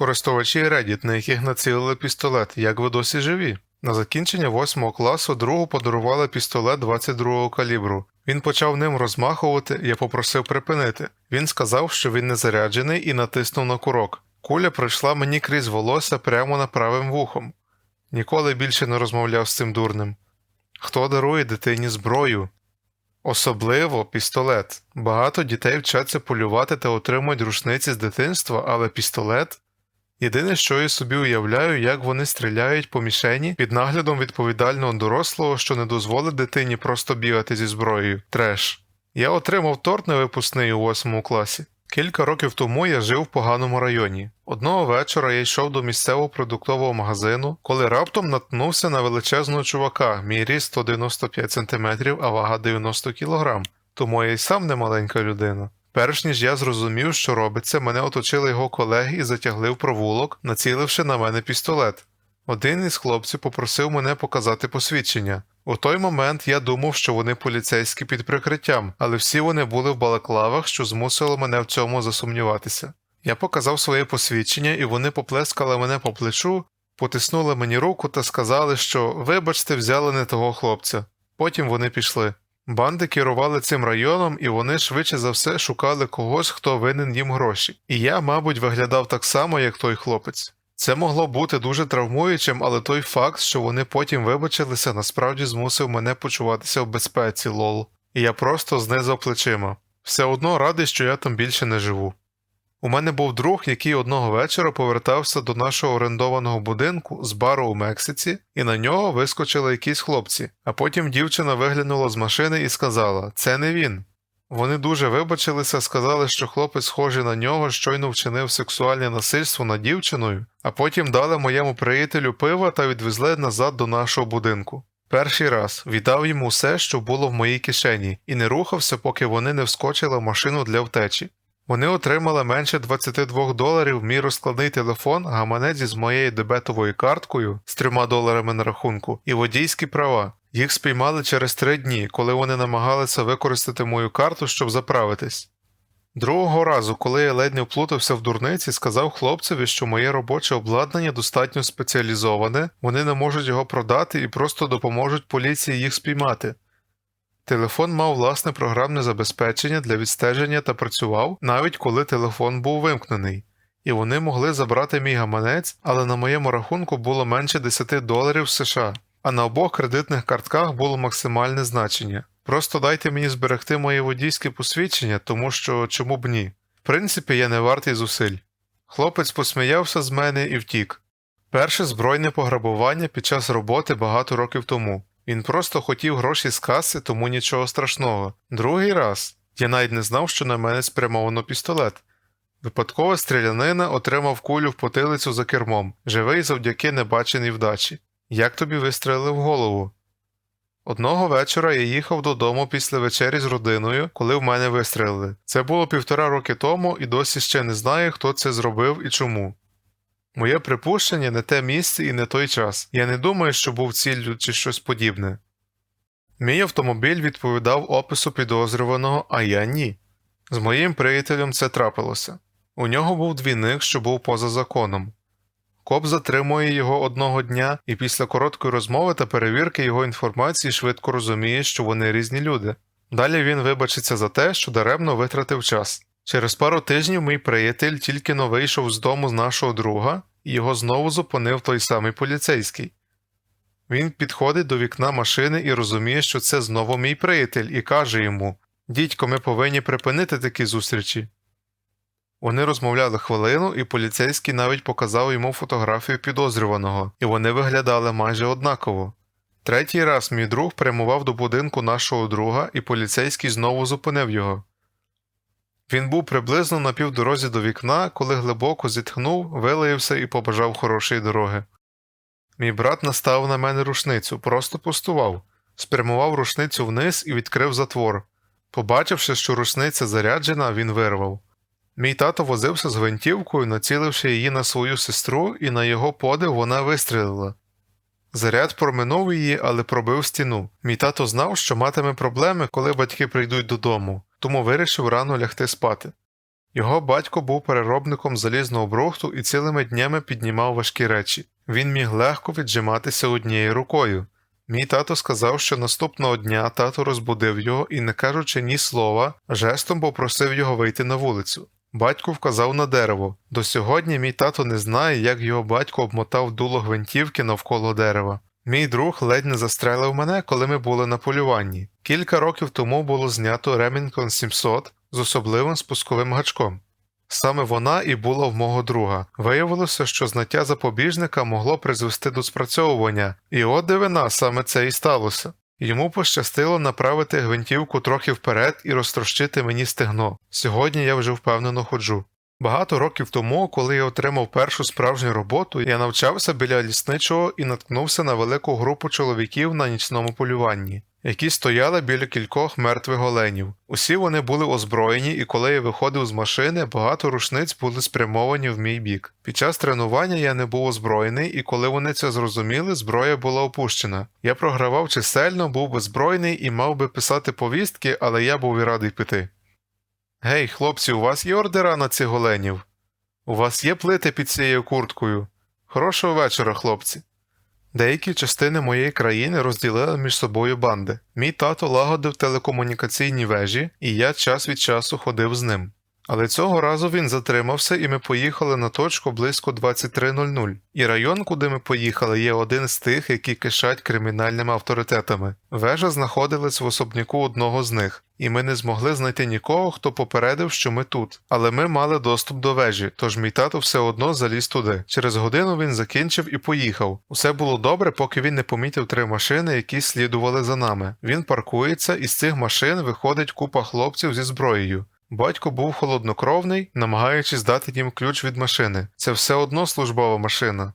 Користувачі Reddit, на яких націлили пістолет, як ви досі живі? На закінчення 8 класу другу подарували пістолет 22-го калібру. Він почав ним розмахувати, я попросив припинити. Він сказав, що він не заряджений і натиснув на курок. Куля пройшла мені крізь волосся прямо над правим вухом. Ніколи більше не розмовляв з цим дурним. Хто дарує дитині зброю? Особливо пістолет. Багато дітей вчаться полювати та отримують рушниці з дитинства, але пістолет. Єдине, що я собі уявляю, як вони стріляють по мішені під наглядом відповідального дорослого, що не дозволить дитині просто бігати зі зброєю. Треш. Я отримав торт невипускний у восьмому класі. Кілька років тому я жив в поганому районі. Одного вечора я йшов до місцевого продуктового магазину, коли раптом наткнувся на величезного чувака, мій ріст 195 см, а вага 90 кг. Тому я й сам не маленька людина. Перш ніж я зрозумів, що робиться, мене оточили його колеги і затягли в провулок, націливши на мене пістолет. Один із хлопців попросив мене показати посвідчення. У той момент я думав, що вони поліцейські під прикриттям, але всі вони були в балаклавах, що змусило мене в цьому засумніватися. Я показав своє посвідчення, і вони поплескали мене по плечу, потиснули мені руку та сказали, що вибачте, взяли не того хлопця. Потім вони пішли. Банди керували цим районом, і вони швидше за все шукали когось, хто винен їм гроші. І я, мабуть, виглядав так само, як той хлопець. Це могло бути дуже травмуючим, але той факт, що вони потім вибачилися, насправді змусив мене почуватися в безпеці, лол. І я просто знизав плечима. Все одно радий, що я там більше не живу. У мене був друг, який одного вечора повертався до нашого орендованого будинку з бару у Мексиці, і на нього вискочили якісь хлопці, а потім дівчина виглянула з машини і сказала: Це не він. Вони дуже вибачилися, сказали, що хлопець схожий на нього, щойно вчинив сексуальне насильство над дівчиною, а потім дали моєму приятелю пива та відвезли назад до нашого будинку. Перший раз віддав йому все, що було в моїй кишені, і не рухався, поки вони не вскочили в машину для втечі. Вони отримали менше 22 доларів мій розкладний телефон, гаманець із моєю дебетовою карткою з 3 доларами на рахунку і водійські права. Їх спіймали через три дні, коли вони намагалися використати мою карту, щоб заправитись. Другого разу, коли я ледь не вплутався в дурниці, сказав хлопцеві, що моє робоче обладнання достатньо спеціалізоване, вони не можуть його продати і просто допоможуть поліції їх спіймати. Телефон мав власне програмне забезпечення для відстеження та працював, навіть коли телефон був вимкнений, і вони могли забрати мій гаманець, але на моєму рахунку було менше 10 доларів США, а на обох кредитних картках було максимальне значення. Просто дайте мені зберегти моє водійське посвідчення, тому що чому б ні. В принципі, я не вартий зусиль. Хлопець посміявся з мене і втік. Перше збройне пограбування під час роботи багато років тому. Він просто хотів гроші з каси, тому нічого страшного. Другий раз я навіть не знав, що на мене спрямовано пістолет. Випадкова стрілянина отримав кулю в потилицю за кермом, живий завдяки небаченій вдачі. Як тобі вистрелили в голову? Одного вечора я їхав додому після вечері з родиною, коли в мене вистрелили. Це було півтора роки тому і досі ще не знаю, хто це зробив і чому. Моє припущення не те місце і не той час. Я не думаю, що був ціллю чи щось подібне. Мій автомобіль відповідав опису підозрюваного, а я ні. З моїм приятелем це трапилося. У нього був двійник, що був поза законом. Коп затримує його одного дня і після короткої розмови та перевірки його інформації швидко розуміє, що вони різні люди. Далі він вибачиться за те, що даремно витратив час. Через пару тижнів мій приятель тільки но вийшов з дому з нашого друга, і його знову зупинив той самий поліцейський. Він підходить до вікна машини і розуміє, що це знову мій приятель, і каже йому Дідько, ми повинні припинити такі зустрічі. Вони розмовляли хвилину, і поліцейський навіть показав йому фотографію підозрюваного, і вони виглядали майже однаково. Третій раз мій друг прямував до будинку нашого друга, і поліцейський знову зупинив його. Він був приблизно на півдорозі до вікна, коли глибоко зітхнув, вилаявся і побажав хорошої дороги. Мій брат наставив на мене рушницю, просто пустував, спрямував рушницю вниз і відкрив затвор. Побачивши, що рушниця заряджена, він вирвав. Мій тато возився з гвинтівкою, націливши її на свою сестру, і на його подив вона вистрілила. Заряд проминув її, але пробив стіну. Мій тато знав, що матиме проблеми, коли батьки прийдуть додому, тому вирішив рано лягти спати. Його батько був переробником залізного брухту і цілими днями піднімав важкі речі. Він міг легко віджиматися однією рукою. Мій тато сказав, що наступного дня тато розбудив його і, не кажучи ні слова, жестом попросив його вийти на вулицю. Батько вказав на дерево. До сьогодні мій тато не знає, як його батько обмотав дуло гвинтівки навколо дерева. Мій друг ледь не застрелив мене, коли ми були на полюванні. Кілька років тому було знято Remington 700 з особливим спусковим гачком. Саме вона і була в мого друга. Виявилося, що знаття запобіжника могло призвести до спрацьовування, і от дивина, саме це і сталося. Йому пощастило направити гвинтівку трохи вперед і розтрощити мені стегно. Сьогодні я вже впевнено ходжу. Багато років тому, коли я отримав першу справжню роботу, я навчався біля лісничого і наткнувся на велику групу чоловіків на нічному полюванні, які стояли біля кількох мертвих оленів. Усі вони були озброєні, і коли я виходив з машини, багато рушниць були спрямовані в мій бік. Під час тренування я не був озброєний, і коли вони це зрозуміли, зброя була опущена. Я програвав чисельно, був беззбройний і мав би писати повістки, але я був і радий піти. Гей, хлопці, у вас є ордера на цих оленів? У вас є плити під цією курткою? Хорошого вечора, хлопці. Деякі частини моєї країни розділили між собою банди. Мій тато лагодив телекомунікаційні вежі, і я час від часу ходив з ним. Але цього разу він затримався, і ми поїхали на точку близько 23.00. І район, куди ми поїхали, є один з тих, які кишать кримінальними авторитетами. Вежа знаходилась в особняку одного з них, і ми не змогли знайти нікого, хто попередив, що ми тут. Але ми мали доступ до вежі, тож мій тато все одно заліз туди. Через годину він закінчив і поїхав. Усе було добре, поки він не помітив три машини, які слідували за нами. Він паркується, і з цих машин виходить купа хлопців зі зброєю. Батько був холоднокровний, намагаючись дати їм ключ від машини. Це все одно службова машина.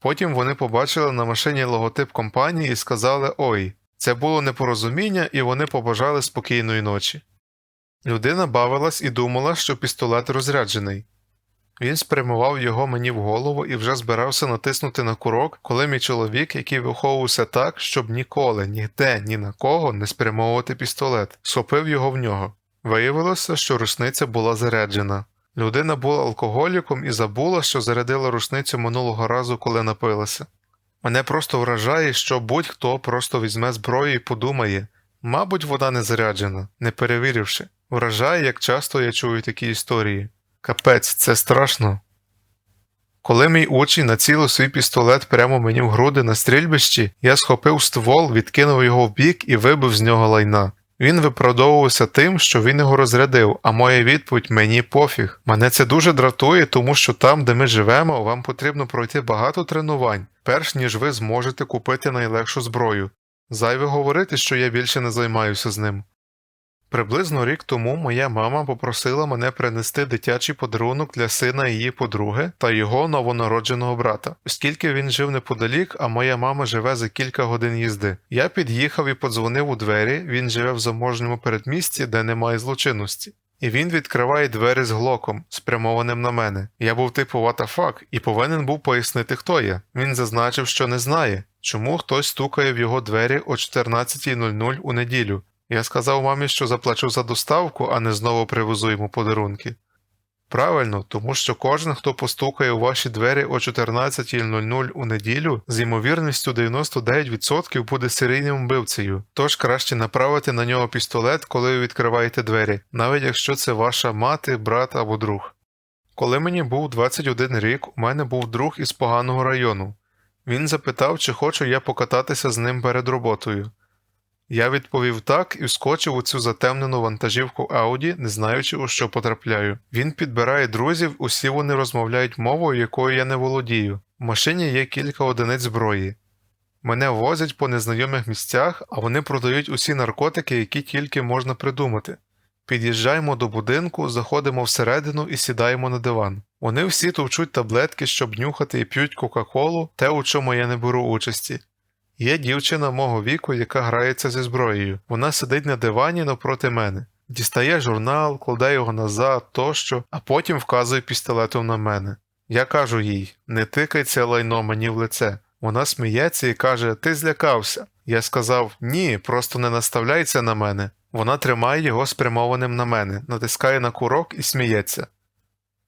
Потім вони побачили на машині логотип компанії і сказали Ой, це було непорозуміння, і вони побажали спокійної ночі. Людина бавилась і думала, що пістолет розряджений. Він спрямував його мені в голову і вже збирався натиснути на курок, коли мій чоловік, який виховувався так, щоб ніколи, ніде, ні на кого не спрямовувати пістолет, схопив його в нього. Виявилося, що рушниця була заряджена. Людина була алкоголіком і забула, що зарядила рушницю минулого разу, коли напилася. Мене просто вражає, що будь-хто просто візьме зброю і подумає мабуть, вона не заряджена, не перевіривши. Вражає, як часто я чую такі історії. Капець, це страшно. Коли мій учень націлив свій пістолет прямо мені в груди на стрільбищі, я схопив ствол, відкинув його в бік і вибив з нього лайна. Він виправдовувався тим, що він його розрядив, а моя відповідь мені пофіг. Мене це дуже дратує, тому що там, де ми живемо, вам потрібно пройти багато тренувань, перш ніж ви зможете купити найлегшу зброю. Зайве говорити, що я більше не займаюся з ним. Приблизно рік тому моя мама попросила мене принести дитячий подарунок для сина її подруги та його новонародженого брата, оскільки він жив неподалік, а моя мама живе за кілька годин їзди. Я під'їхав і подзвонив у двері, він живе в заможному передмісті, де немає злочинності. І він відкриває двері з глоком, спрямованим на мене. Я був типу ватафак і повинен був пояснити, хто я. Він зазначив, що не знає, чому хтось стукає в його двері о 14.00 у неділю. Я сказав мамі, що заплачу за доставку, а не знову привезу йому подарунки. Правильно, тому що кожен, хто постукає у ваші двері о 14.00 у неділю, з ймовірністю 99% буде серійним вбивцею, тож краще направити на нього пістолет, коли ви відкриваєте двері, навіть якщо це ваша мати, брат або друг. Коли мені був 21 рік, у мене був друг із поганого району. Він запитав, чи хочу я покататися з ним перед роботою. Я відповів так і вскочив у цю затемнену вантажівку Ауді, не знаючи, у що потрапляю. Він підбирає друзів, усі вони розмовляють мовою, якою я не володію. В машині є кілька одиниць зброї. Мене возять по незнайомих місцях, а вони продають усі наркотики, які тільки можна придумати. Під'їжджаємо до будинку, заходимо всередину і сідаємо на диван. Вони всі товчуть таблетки, щоб нюхати і п'ють Кока-Колу, те, у чому я не беру участі. Є дівчина мого віку, яка грається зі зброєю. Вона сидить на дивані навпроти мене, дістає журнал, кладе його назад тощо, а потім вказує пістолетом на мене. Я кажу їй не тикай це лайно мені в лице. Вона сміється і каже: Ти злякався. Я сказав ні, просто не наставляйся на мене. Вона тримає його спрямованим на мене, натискає на курок і сміється.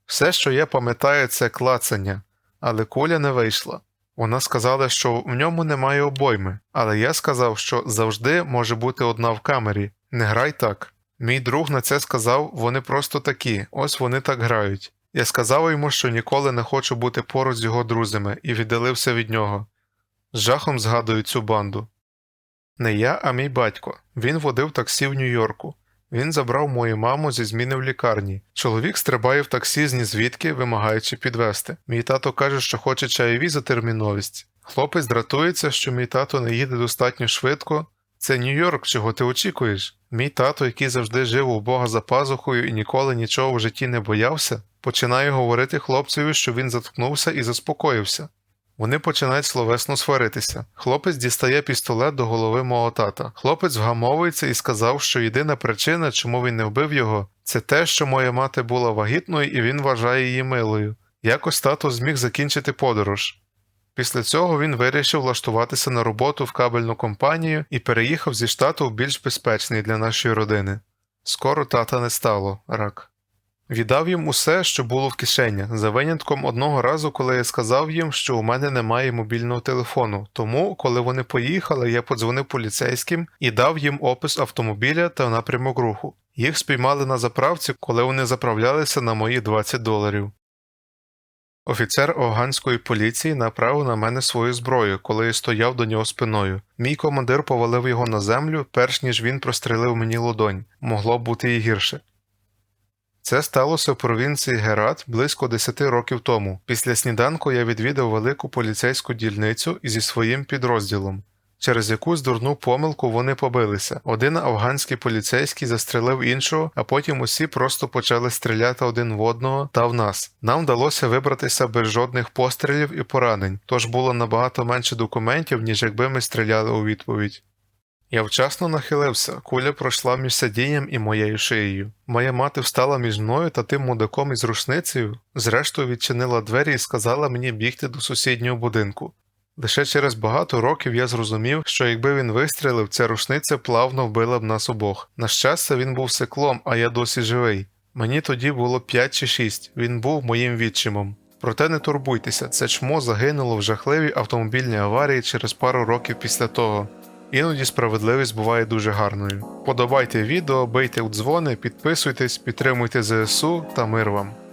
Все, що я пам'ятаю, це клацання, але куля не вийшла. Вона сказала, що в ньому немає обойми, але я сказав, що завжди може бути одна в камері. Не грай так. Мій друг на це сказав, вони просто такі, ось вони так грають. Я сказав йому, що ніколи не хочу бути поруч з його друзями, і віддалився від нього. З жахом згадую цю банду. Не я, а мій батько. Він водив таксі в Нью-Йорку. Він забрав мою маму зі зміни в лікарні. Чоловік стрибає в таксі з нізвідки, вимагаючи підвести. Мій тато каже, що хоче чайові за терміновість. Хлопець дратується, що мій тато не їде достатньо швидко. Це Нью-Йорк, чого ти очікуєш? Мій тато, який завжди жив у Бога за пазухою і ніколи нічого в житті не боявся, починає говорити хлопцеві, що він заткнувся і заспокоївся. Вони починають словесно сваритися. Хлопець дістає пістолет до голови мого тата. Хлопець вгамовується і сказав, що єдина причина, чому він не вбив його, це те, що моя мати була вагітною і він вважає її милою. Якось тато зміг закінчити подорож. Після цього він вирішив влаштуватися на роботу в кабельну компанію і переїхав зі штату в більш безпечний для нашої родини. Скоро тата не стало рак. Віддав їм усе, що було в кишенях, за винятком одного разу, коли я сказав їм, що у мене немає мобільного телефону. Тому, коли вони поїхали, я подзвонив поліцейським і дав їм опис автомобіля та напрямок руху. Їх спіймали на заправці, коли вони заправлялися на мої 20 доларів. Офіцер оганської поліції направив на мене свою зброю, коли я стояв до нього спиною. Мій командир повалив його на землю, перш ніж він прострелив мені ладонь. Могло бути і гірше. Це сталося в провінції Герат близько 10 років тому. Після сніданку я відвідав велику поліцейську дільницю зі своїм підрозділом. Через якусь дурну помилку вони побилися. Один афганський поліцейський застрелив іншого, а потім усі просто почали стріляти один в одного та в нас. Нам вдалося вибратися без жодних пострілів і поранень, тож було набагато менше документів, ніж якби ми стріляли у відповідь. Я вчасно нахилився, куля пройшла між сидінням і моєю шиєю. Моя мати встала між мною та тим мудаком із рушницею, зрештою відчинила двері і сказала мені бігти до сусіднього будинку. Лише через багато років я зрозумів, що якби він вистрілив, ця рушниця плавно вбила б нас обох. На щастя, він був сиклом, а я досі живий. Мені тоді було 5 чи 6, він був моїм відчимом. Проте не турбуйтеся, це чмо загинуло в жахливій автомобільній аварії через пару років після того. Іноді справедливість буває дуже гарною. Подобайте відео, бийте у дзвони, підписуйтесь, підтримуйте ЗСУ та мир вам.